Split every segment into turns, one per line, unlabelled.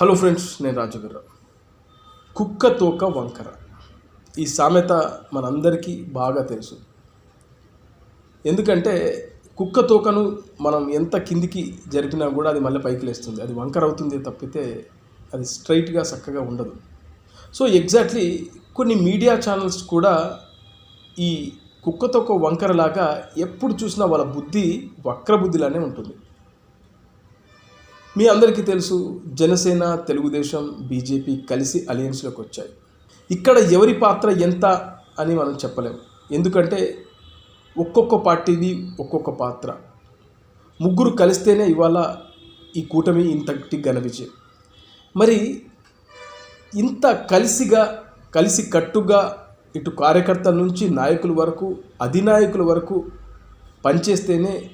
Hello friends నేను రాజుగారు కుక్క తోక వంకర. ఈ సామెత మనందరికీ బాగా తెలుసు. ఎందుకంటే కుక్క తోకను మనం ఎంత కిందికి జరిపినా కూడా అది మళ్ళీ పైకి లేస్తుంది. అది వంకర అవుతుంది తప్పితే అది స్ట్రైట్గా చక్కగా ఉండదు. సో ఎగ్జాక్ట్లీ కొన్ని మీడియా ఛానల్స్ కూడా ఈ కుక్క తోక వంకరలాగా ఎప్పుడు చూసినా వాళ్ళ బుద్ధి వక్ర బుద్ధిలానే ఉంటుంది. మీ అందరికీ తెలుసు జనసేన తెలుగుదేశం బీజేపీ కలిసి అలయన్స్లోకి వచ్చాయి. ఇక్కడ ఎవరి పాత్ర ఎంత అని మనం చెప్పలేం. ఎందుకంటే ఒక్కొక్క పార్టీది ఒక్కొక్క పాత్ర. ముగ్గురు కలిస్తేనే ఇవాళ ఈ కూటమి ఇంతటి ఘన విజయం. మరి ఇంత కలిసిగా కలిసి కట్టుగా ఇటు కార్యకర్తల నుంచి నాయకుల వరకు అధినాయకుల వరకు పనిచేస్తేనే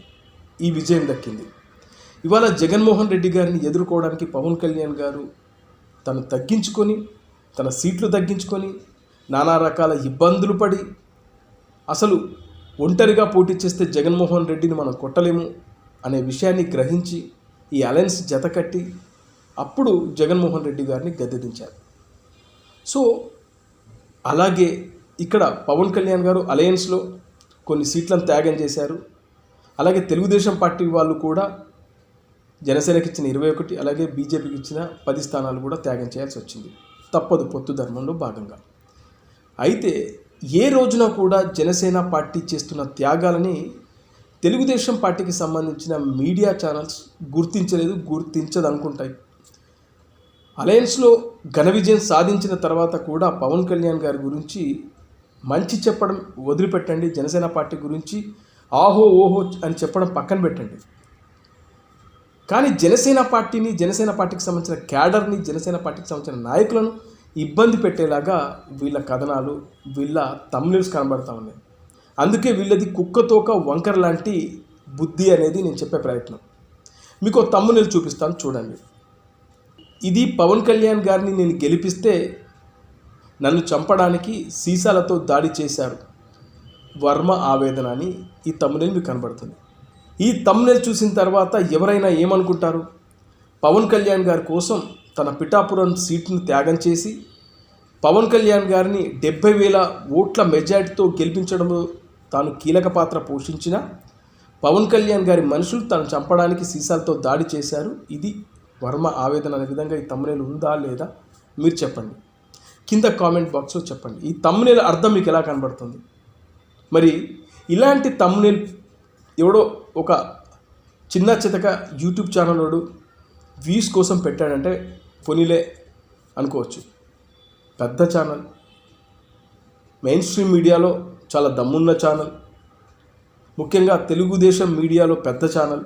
ఈ విజయం దక్కింది. ఇవాళ జగన్మోహన్ రెడ్డి గారిని ఎదుర్కోవడానికి పవన్ కళ్యాణ్ గారు తను తగ్గించుకొని తన సీట్లు తగ్గించుకొని నానా రకాల ఇబ్బందులు పడి అసలు ఒంటరిగా పోటీ చేస్తే జగన్మోహన్ రెడ్డిని మనం కొట్టలేము అనే విషయాన్ని గ్రహించి ఈ అలయన్స్ జతకట్టి అప్పుడు జగన్మోహన్ రెడ్డి గారిని గద్దెదించారు. సో అలాగే ఇక్కడ పవన్ కళ్యాణ్ గారు అలయన్స్లో కొన్ని సీట్లను త్యాగం చేశారు. అలాగే తెలుగుదేశం పార్టీ వాళ్ళు కూడా జనసేనకి ఇచ్చిన ఇరవై ఒకటి అలాగే బీజేపీకి ఇచ్చిన పది స్థానాలు కూడా త్యాగం చేయాల్సి వచ్చింది. తప్పదు పొత్తు ధర్మంలో భాగంగా. అయితే ఏ రోజున కూడా జనసేన పార్టీ చేస్తున్న త్యాగాలని తెలుగుదేశం పార్టీకి సంబంధించిన మీడియా ఛానల్స్ గుర్తించలేదు గుర్తించదనుకుంటాయి. అలయన్స్లో ఘన విజయం సాధించిన తర్వాత కూడా పవన్ కళ్యాణ్ గారి గురించి మంచి చెప్పడం వదిలిపెట్టండి జనసేన పార్టీ గురించి ఆహో ఓహో అని చెప్పడం పక్కన పెట్టండి. కానీ జనసేన పార్టీని జనసేన పార్టీకి సంబంధించిన క్యాడర్ని జనసేన పార్టీకి సంబంధించిన నాయకులను ఇబ్బంది పెట్టేలాగా వీళ్ళ కథనాలు వీళ్ళ తమ్ముల్స్ కనబడతా ఉన్నాయి. అందుకే వీళ్ళది కుక్కతోక వంకర లాంటి బుద్ధి అనేది నేను చెప్పే ప్రయత్నం. మీకు తమ్ముళ్ళు చూపిస్తాను చూడండి. ఇది పవన్ కళ్యాణ్ గారిని నేను గెలిపిస్తే నన్ను చంపడానికి సీసాలతో దాడి చేశారు వర్మ ఆవేదన అని ఈ తమ్మునేలు మీకు కనబడుతుంది. ఈ తమ్నేల్ చూసిన తర్వాత ఎవరైనా ఏమనుకుంటారు? పవన్ కళ్యాణ్ గారి కోసం తన పిఠాపురం సీట్ను త్యాగం చేసి పవన్ కళ్యాణ్ గారిని డెబ్బై వేల ఓట్ల మెజార్టీతో గెలిపించడంలో తాను కీలక పాత్ర పోషించిన పవన్ కళ్యాణ్ గారి మనుషులు తను చంపడానికి సీసాలతో దాడి చేశారు. ఇది వర్మ ఆవేదన అనే విధంగా ఈ తమ్మునేలు ఉందా లేదా? మీరు చెప్పండి. కింద కామెంట్ బాక్స్లో చెప్పండి. ఈ తమ్మునేల అర్థం మీకు ఎలా కనబడుతుంది? మరి ఇలాంటి తమ్మునేల్ ఎవడో ఒక చిన్న చితక యూట్యూబ్ ఛానల్ వాడు వ్యూస్ కోసం పెట్టాడంటే పొనిలే అనుకోవచ్చు. పెద్ద ఛానల్. మెయిన్ స్ట్రీమ్ మీడియాలో చాలా దమ్మున్న ఛానల్. ముఖ్యంగా తెలుగుదేశం మీడియాలో పెద్ద ఛానల్.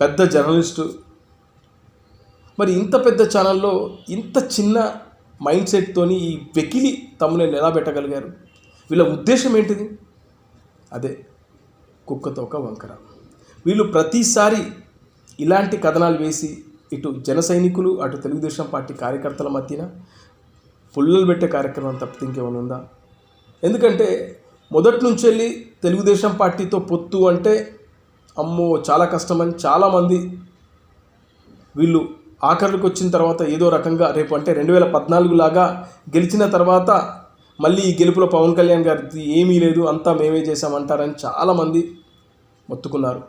పెద్ద జర్నలిస్టు. మరి ఇంత పెద్ద ఛానల్లో ఇంత చిన్న మైండ్ సెట్తోని ఈ వెకిలి తమ్ముని ఎలా పెట్టగలిగారు? వీళ్ళ ఉద్దేశం ఏంటిది? అదే. కుక్కతో ఒక వంకర. వీళ్ళు ప్రతిసారి ఇలాంటి కథనాలు వేసి ఇటు జన సైనికులు అటు తెలుగుదేశం పార్టీ కార్యకర్తల మధ్యన పుల్లలు పెట్టే కార్యక్రమం తప్పితే ఇంకేమైనా ఉందా? ఎందుకంటే మొదటి నుంచి వెళ్ళి తెలుగుదేశం పార్టీతో పొత్తు అంటే అమ్మో చాలా కష్టమని చాలామంది వీళ్ళు ఆఖరికి వచ్చిన తర్వాత ఏదో రకంగా రేపు అంటే రెండు వేల పద్నాలుగు లాగా గెలిచిన తర్వాత మళ్ళీ ఈ గెలుపులో పవన్ కళ్యాణ్ గారిది ఏమీ లేదు అంతా మేమే చేశామంటారని చాలామంది మొత్తుకున్నారు.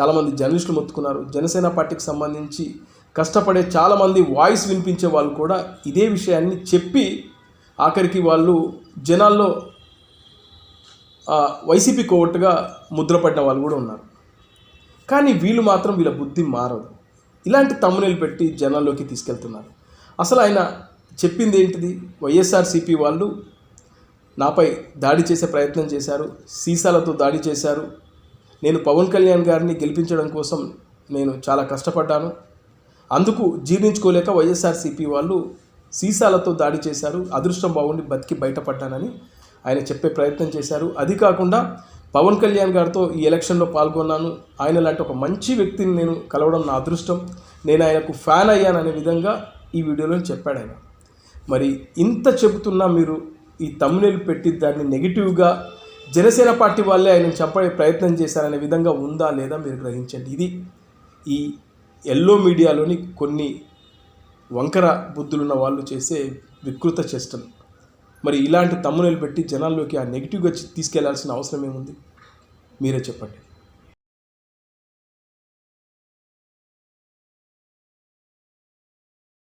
చాలామంది జర్నలిస్టులు మొత్తుకున్నారు. జనసేన పార్టీకి సంబంధించి కష్టపడే చాలామంది వాయిస్ వినిపించే వాళ్ళు కూడా ఇదే విషయాన్ని చెప్పి ఆఖరికి వాళ్ళు జనాల్లో వైసీపీ కోవట్టుగా ముద్రపడిన వాళ్ళు కూడా ఉన్నారు. కానీ వీళ్ళు మాత్రం వీళ్ళ బుద్ధి మారదు. ఇలాంటి తమ్మునేలు పెట్టి జనాల్లోకి తీసుకెళ్తున్నారు. అసలు ఆయన చెప్పింది ఏంటిది? వైఎస్ఆర్సీపీ వాళ్ళు నాపై దాడి చేసే ప్రయత్నం చేశారు సీసాలతో దాడి చేశారు. నేను పవన్ కళ్యాణ్ గారిని గెలిపించడం కోసం నేను చాలా కష్టపడ్డాను. అందుకు జీర్ణించుకోలేక వైఎస్ఆర్సీపీ వాళ్ళు సీసాలతో దాడి చేశారు అదృష్టం బాగుండి బతికి బయటపడ్డానని ఆయన చెప్పే ప్రయత్నం చేశారు. అది కాకుండా పవన్ కళ్యాణ్ గారితో ఈ ఎలక్షన్లో పాల్గొన్నాను. ఆయన లాంటి ఒక మంచి వ్యక్తిని నేను కలవడం నా అదృష్టం. నేను ఆయనకు ఫ్యాన్ అయ్యాననే విధంగా ఈ వీడియోలో చెప్పాడు ఆయన. మరి ఇంత చెబుతున్నా మీరు ఈ తమ్మునేలు పెట్టి దాన్ని నెగిటివ్గా జనసేన పార్టీ వాళ్ళే ఆయన చంపే ప్రయత్నం చేశారనే విధంగా ఉందా లేదా మీరు గ్రహించండి. ఇది ఈ ఎల్లో మీడియాలోని కొన్ని వంకర బుద్ధులున్న వాళ్ళు చేసే వికృత చేష్టలు. మరి ఇలాంటి తమ్మునేలు పెట్టి జనాల్లోకి ఆ నెగిటివ్గా తీసుకెళ్ళాల్సిన అవసరం ఏముంది? మీరే చెప్పండి.